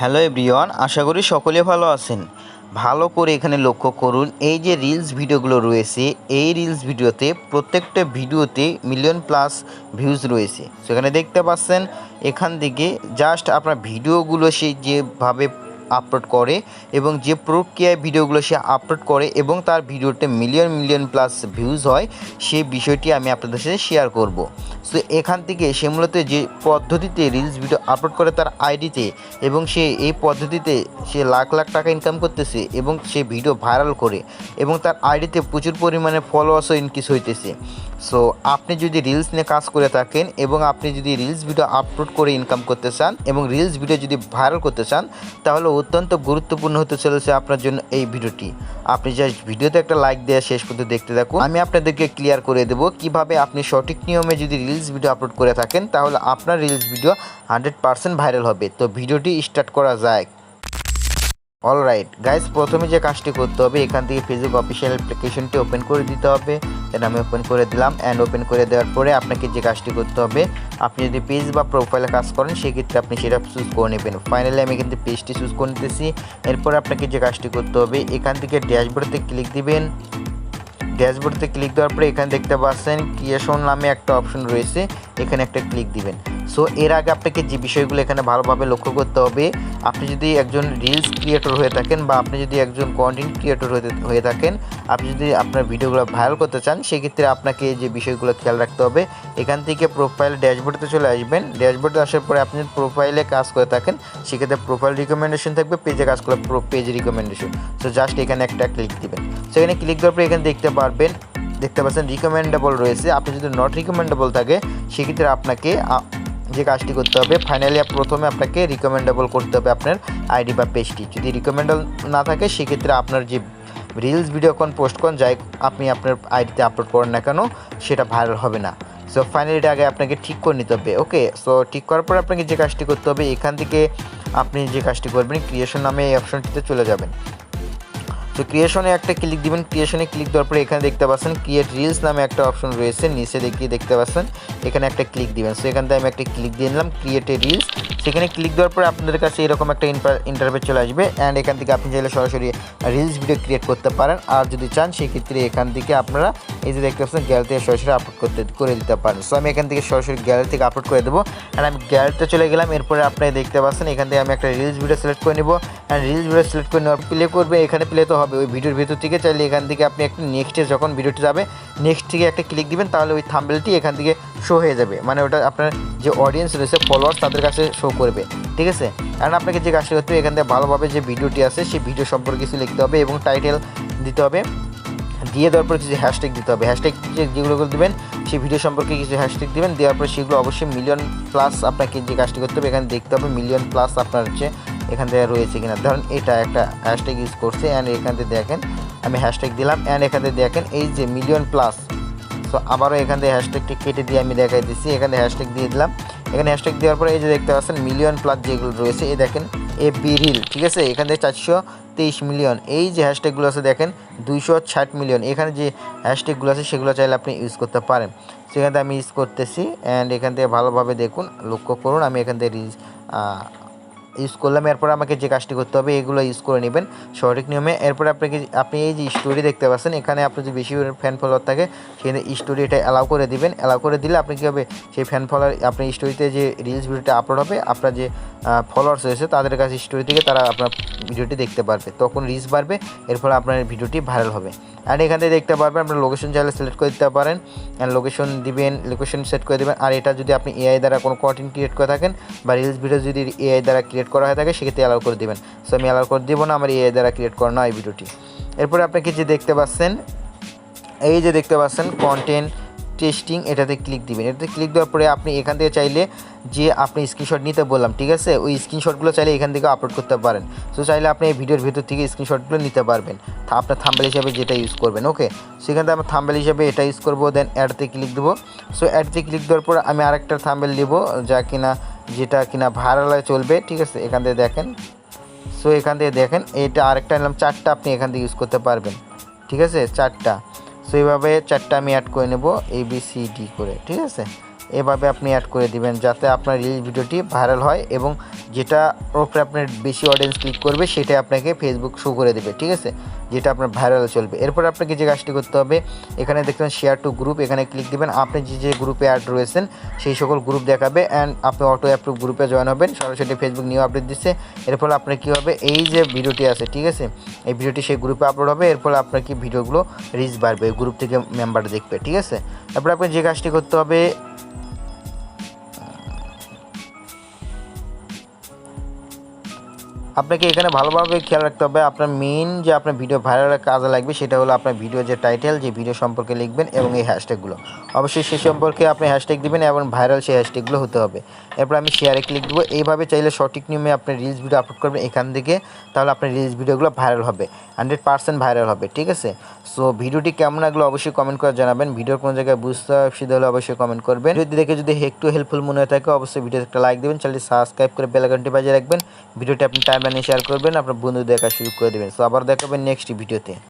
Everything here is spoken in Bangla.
হ্যালো এভরিওয়ান, আশা করি সকলে ভালো আছেন। ভালো করে এখানে লক্ষ্য করুন, এই যে রিলস ভিডিওগুলো রয়েছে, এই রিলস ভিডিওতে প্রত্যেকটা ভিডিওতে মিলিয়ন প্লাস ভিউজ রয়েছে। সেখানে দেখতে পাচ্ছেন, এখান থেকে জাস্ট আপনার ভিডিওগুলো সেই যেভাবে আপলোড করে এবং যে প্রক্রিয়ায় ভিডিওগুলো সে আপলোড করে এবং তার ভিডিওতে মিলিয়ন মিলিয়ন প্লাস ভিউজ হয়, সেই বিষয়টি আমি আপনাদের সাথে শেয়ার করব। সো এখান থেকে সে মূলত যে পদ্ধতিতে রিলস ভিডিও আপলোড করে তার আইডিতে এবং সে এই পদ্ধতিতে সে লাখ লাখ টাকা ইনকাম করতেছে এবং সে ভিডিও ভাইরাল করে এবং তার আইডিতে প্রচুর পরিমাণে ফলোয়ার্সও ইনক্রিজ হইতেছে। সো আপনি যদি রিলস নিয়ে কাজ করে থাকেন এবং আপনি যদি রিলস ভিডিও আপলোড করে ইনকাম করতে চান এবং রিলস ভিডিও যদি ভাইরাল করতে চান, তাহলে অত্যন্ত গুরুত্বপূর্ণ হতে চলেছে আপনার জন্য এই ভিডিওটি আপনি জাস্ট ভিডিওতে একটা লাইক দেওয়া শেষ পর্যন্ত দেখতে থাকুন। আমি আপনাদেরকে ক্লিয়ার করে দেবো কীভাবে আপনি সঠিক নিয়মে যদি রিলস ভিডিও আপলোড করে থাকেন, তাহলে আপনার reels video hundred percent viral হবে। তো ভিডিওটি স্টার্ট করা যায় অলরাইট গাইজ প্রথমে যে কাজটি করতে হবে, এখান থেকে ফেসবুক অফিসিয়াল অ্যাপ্লিকেশনটি ওপেন করে দিতে হবে। দেন আমি ওপেন করে দিলাম অ্যান্ড ওপেন করে দেওয়ার পরে আপনাকে যে কাজটি করতে হবে, আপনি যদি পেজ বা প্রোফাইলে কাজ করেন, সেক্ষেত্রে আপনি সেটা চুজ করে নেবেন। ফাইনালি আমি কিন্তু পেজটি চুজ করে নিতেছি। এরপর আপনাকে যে কাজটি করতে হবে, এখান থেকে ড্যাশবোর্ডতে ক্লিক দিবেন। ড্যাশবোর্ডতে ক্লিক দেওয়ার পরে এখানে দেখতে পাচ্ছেন ক্রিয়েশন নামে একটা অপশন রয়েছে, এখানে একটা ক্লিক দিবেন। সো এর আগে আপনাকে যে বিষয়গুলো এখানে ভালোভাবে লক্ষ্য করতে হবে, আপনি যদি একজন রিলস ক্রিয়েটর হয়ে থাকেন বা আপনি যদি একজন কন্টেন্ট ক্রিয়েটর হয়ে থাকেন, আপনি যদি আপনার ভিডিওগুলো ভাইরাল করতে চান, সেক্ষেত্রে আপনাকে যে বিষয়গুলো খেয়াল রাখতে হবে, এখান থেকে প্রোফাইল ড্যাশবোর্ডে চলে আসবেন। ড্যাশবোর্ডে আসার পরে আপনি প্রোফাইলে কাজ করে থাকেন, সেক্ষেত্রে প্রোফাইল রিকমেন্ডেশন থাকবে পেজে কাজ করলে পেজ রিকমেন্ডেশন সো জাস্ট এখানে একটা ক্লিক দিবেন। সেখানে ক্লিক দেওয়ার পরে এখানে দেখতে পারবেন, দেখতে পাচ্ছেন রিকমেন্ডেবল রয়েছে। আপনি যদি নট রিকমেন্ডেবল থাকে, সেক্ষেত্রে আপনাকে যে কাজটি করতে হবে ফাইনালি প্রথমে আপনাকে রিকমেন্ডেবল করতে হবে আপনার আইডি বা পেজটি যদি রিকমেন্ডেবল না থাকে, সেক্ষেত্রে আপনার যে রিলস ভিডিও কোন পোস্ট কোন যাই আপনি আপনার আইডিতে আপলোড করেন না কেন, সেটা ভাইরাল হবে না। সো ফাইনালি এটা আগে আপনাকে ঠিক করে নিতে হবে ওকে সো ঠিক করার পর আপনাকে যে কাজটি করতে হবে, এখান থেকে আপনি যে কাজটি করবেন ক্রিয়েশন নামে এই অপশনটিতে চলে যাবেন। তো ক্রিয়েশনে একটা ক্লিক দিবেন ক্রিয়েশনে ক্লিক দেওয়ার পরে এখানে দেখতে পাচ্ছেন ক্রিয়েট রিলস নামে একটা অপশন রয়েছে, নিচে দেখিয়ে দেখতে পাচ্ছেন, এখানে একটা ক্লিক দিবেন। সো এখান থেকে আমি একটা ক্লিক দিয়ে নিলাম ক্রিয়েট রিলস সেখানে ক্লিক দেওয়ার পরে আপনাদের কাছে এরকম একটা ইন্টারভেট চলে আসবে অ্যান্ড এখান থেকে আপনি চাইলে সরাসরি রিলস ভিডিও ক্রিয়েট করতে পারেন। আর যদি চান, সেক্ষেত্রে এখান থেকে আপনারা এই যে দেখতে পাচ্ছেন গ্যালারি থেকে সরাসরি আপলোড করতে, করে দিতে পারেন। সো আমি এখান থেকে সরাসরি গ্যালারি থেকে আপলোড করে দেবো। অ্যান্ড আমি গ্যালারিতে চলে গেলাম, এরপরে আপনি দেখতে পাচ্ছেন, এখান থেকে আমি একটা রিলস ভিডিও সিলেক্ট করে নেব। রিলস ভিডিও সিলেক্ট করে নেওয়ার প্লে করবে, এখানে প্লে তো হবে। ওই ভিডিওর ভিতর থেকে চাইলে এখান থেকে আপনি একটা নেক্সটে যখন ভিডিওটি যাবে নেক্সট থেকে একটা ক্লিক দিবেন, তাহলে ওই থাম্বেলটি এখান থেকে শো হয়ে যাবে। মানে ওটা আপনার যে অডিয়েন্স রয়েছে ফলোয়ার্স তাদের কাছে শো করবে। ঠিক আছে? কারণ আপনাকে যে কাজটি করতে হবে, এখান থেকে ভালোভাবে যে ভিডিওটি আছে, সেই ভিডিও সম্পর্কে কিছু লিখতে হবে এবং টাইটেল দিতে হবে। দিয়ে দেওয়ার পরে কিছু হ্যাশট্যাগ দিতে হবে। হ্যাশট্যাগ যেগুলো দেবেন, সেই ভিডিও সম্পর্কে কিছু হ্যাশট্যাগ দেবেন। দেওয়ার পরে সেগুলো অবশ্যই মিলিয়ন প্লাস আপনাকে যে কাজটি করতে হবে, এখানে দেখতে হবে মিলিয়ন প্লাস আপনার হচ্ছে এখান থেকে রয়েছে কিনা। ধরুন এটা একটা হ্যাশট্যাগ ইউজ করছে অ্যান্ড এখান থেকে দেখেন, আমি হ্যাশট্যাগ দিলাম অ্যান্ড এখান থেকে দেখেন এই যে মিলিয়ন প্লাস সো আবারও এখান থেকে হ্যাশট্যাগটি কেটে দিয়ে আমি দেখাই দিচ্ছি। এখানে হ্যাশট্যাগ দিয়ে দিলাম। এখানে হ্যাশট্যাগ দেওয়ার পরে এই যে দেখতে পাচ্ছেন মিলিয়ন প্লাস যেগুলো রয়েছে, এই দেখেন, এ বি রিল ঠিক আছে? এখান থেকে চারশো তেইশ মিলিয়ন এই যে হ্যাশট্যাগুলো আছে, দেখেন, দুইশো ষাট মিলিয়ন এখানে যে হ্যাশট্যাগুলো আছে, সেগুলো চাইলে আপনি ইউজ করতে পারেন। সেখান থেকে আমি ইউজ করতেছি অ্যান্ড এখান থেকে ভালোভাবে দেখুন, লক্ষ্য করুন, আমি এখান থেকে রিজ ইউজ করলাম, এরপর আমাকে যে কাজটি করতে হবে, এগুলো ইউজ করে নেবেন সঠিক নিয়মে। এরপর আপনাকে আপনি এই যে স্টোরি দেখতে পাচ্ছেন, এখানে আপনার যদি বেশি ফ্যান ফলোয়ার থাকে সেখানে স্টোরি এটা অ্যালাউ করে দিবেন। অ্যালাউ করে দিলে আপনি কী হবে সেই ফ্যান ফলোয়ার আপনি স্টোরিতে যে রিলস ভিডিওটা আপলোড হবে, আপনার যে ফলোয়ার্স রয়েছে, তাদের কাছে স্টোরি থেকে তারা আপনার ভিডিওটি দেখতে পারবে। তখন রিচ বাড়বে এর ফলে আপনার ভিডিওটি ভাইরাল হবে। অ্যান্ড এখান থেকে দেখতে পারবেন, আপনার লোকেশন চাইলে সিলেক্ট করে দিতে পারেন। অ্যান্ড লোকেশন দিবেন লোকেশন সেট করে দেবেন। আর এটা যদি আপনি এআই দ্বারা কোনো কন্টেন্ট ক্রিয়েট করে থাকেন, বা রিলস ভিডিও যদি এআই দ্বারা ক্রিয়েট করা হয়ে থাকে, সেক্ষেত্রে অ্যালাউ করে দেবেন। সো আমি অ্যালাউ করে দেবো না, আমার এআই দ্বারা ক্রিয়েট করা না এই ভিডিওটি। এরপরে আপনাকে যে দেখতে পাচ্ছেন, এই যে দেখতে পাচ্ছেন কন্টেন্ট টেস্টিং এটাতে ক্লিক দিবেন। এটাতে ক্লিক দেওয়ার পরে আপনি এখান থেকে চাইলে যে আপনি স্ক্রিনশট নিতে বললাম, ঠিক আছে? ওই স্ক্রিনশটগুলো চাইলে এখান থেকে আপলোড করতে পারেন। সো চাইলে আপনি এই ভিডিওর ভিতর থেকে স্ক্রিনশটগুলো নিতে পারবেন। আপনার থাম্বেল হিসাবে যেটা ইউজ করবেন ওকে সেখান থেকে আমার থাম্বেল হিসাবে এটা ইউজ করব দেন অ্যাডতে ক্লিক দেবো। সো অ্যাডতে ক্লিক দেওয়ার পর আমি আরেকটা থাম্বেল নেব যা কিনা যেটা কিনা ভাইরাল চলবে, ঠিক আছে? এখান থেকে দেখেন। সো এখান থেকে দেখেন এটা আরেকটা নিলাম, চারটা আপনি এখান থেকে ইউজ করতে পারবেন, ঠিক আছে? চারটা। সো এইভাবে চারটা আমি অ্যাড করে নেব এ বি সি ডি করে, ঠিক আছে? এভাবে আপনি অ্যাড করে দিবেন যাতে আপনার রিলস ভিডিওটি ভাইরাল হয় এবং যেটা ওপরে আপনার বেশি অডিয়েন্স ক্লিক করবে সেটা আপনাকে ফেসবুক শো করে দেবে, ঠিক আছে? যেটা আপনার ভাইরাল চলবে। এরপর আপনাকে যে কাজটি করতে হবে, এখানে দেখবেন শেয়ার টু গ্রুপ এখানে ক্লিক দিবেন। আপনি যে যে গ্রুপে অ্যাড রয়েছেন, সেই সকল গ্রুপ দেখাবে অ্যান্ড আপনি অটো অ্যাপ্রুভ গ্রুপে জয়েন হবেন। সরাসরি ফেসবুক নিউ আপডেট দিচ্ছে। এর ফলে আপনার কী হবে? এই যে ভিডিওটি আছে, ঠিক আছে? এই ভিডিওটি সেই গ্রুপে আপলোড হবে। এর ফলে আপনার কি ভিডিওগুলো রিচ বাড়বে গ্রুপ থেকে মেম্বার দেখবে, ঠিক আছে? তারপরে আপনি যে কাজটি করতে হবে আপনাকে এখানে ভালোভাবে খেয়াল রাখতে হবে। আপনার মেইন যে আপনার ভিডিও ভাইরাল কাজে লাগবে, সেটা হলো আপনার ভিডিও যে টাইটেল যে ভিডিও সম্পর্কে লিখবেন এবং এই হ্যাশট্যাগুলো অবশ্যই সে সম্পর্কে আপনি হ্যাশট্যাগ দিবেন এবং ভাইরাল সেই হ্যাশট্যাগুলো হতে হবে। এরপর আমি শেয়ারে ক্লিক দেবো। এইভাবে চাইলে সঠিক নিয়মে আপনি রিলস ভিডিও আপলোড করবেন এখান থেকে, তাহলে আপনার রিলস ভিডিওগুলো ভাইরাল হবে। হান্ড্রেড পার্সেন্ট ভাইরাল হবে, ঠিক আছে? সো ভিডিওটি কেমন লাগল অবশ্যই কমেন্ট করে জানাবেন। ভিডিওর কোনো জায়গায় বুঝতে অসুবিধা হলে অবশ্যই কমেন্ট করবেন। যদি দেখে যদি একটু হেল্পফুল মনে হয়ে থাকে, অবশ্যই ভিডিওতে একটা লাইক দেবেন। চ্যানেলটি সাবস্ক্রাইব করে বেলাঘন্টি বাজিয়ে রাখবেন। ভিডিওটি আপনি টাইমলাইনে শেয়ার করবেন আপনার বন্ধু দেখা শুরু করে দেবেন। সো আবার দেখাবেন নেক্সট ভিডিওতে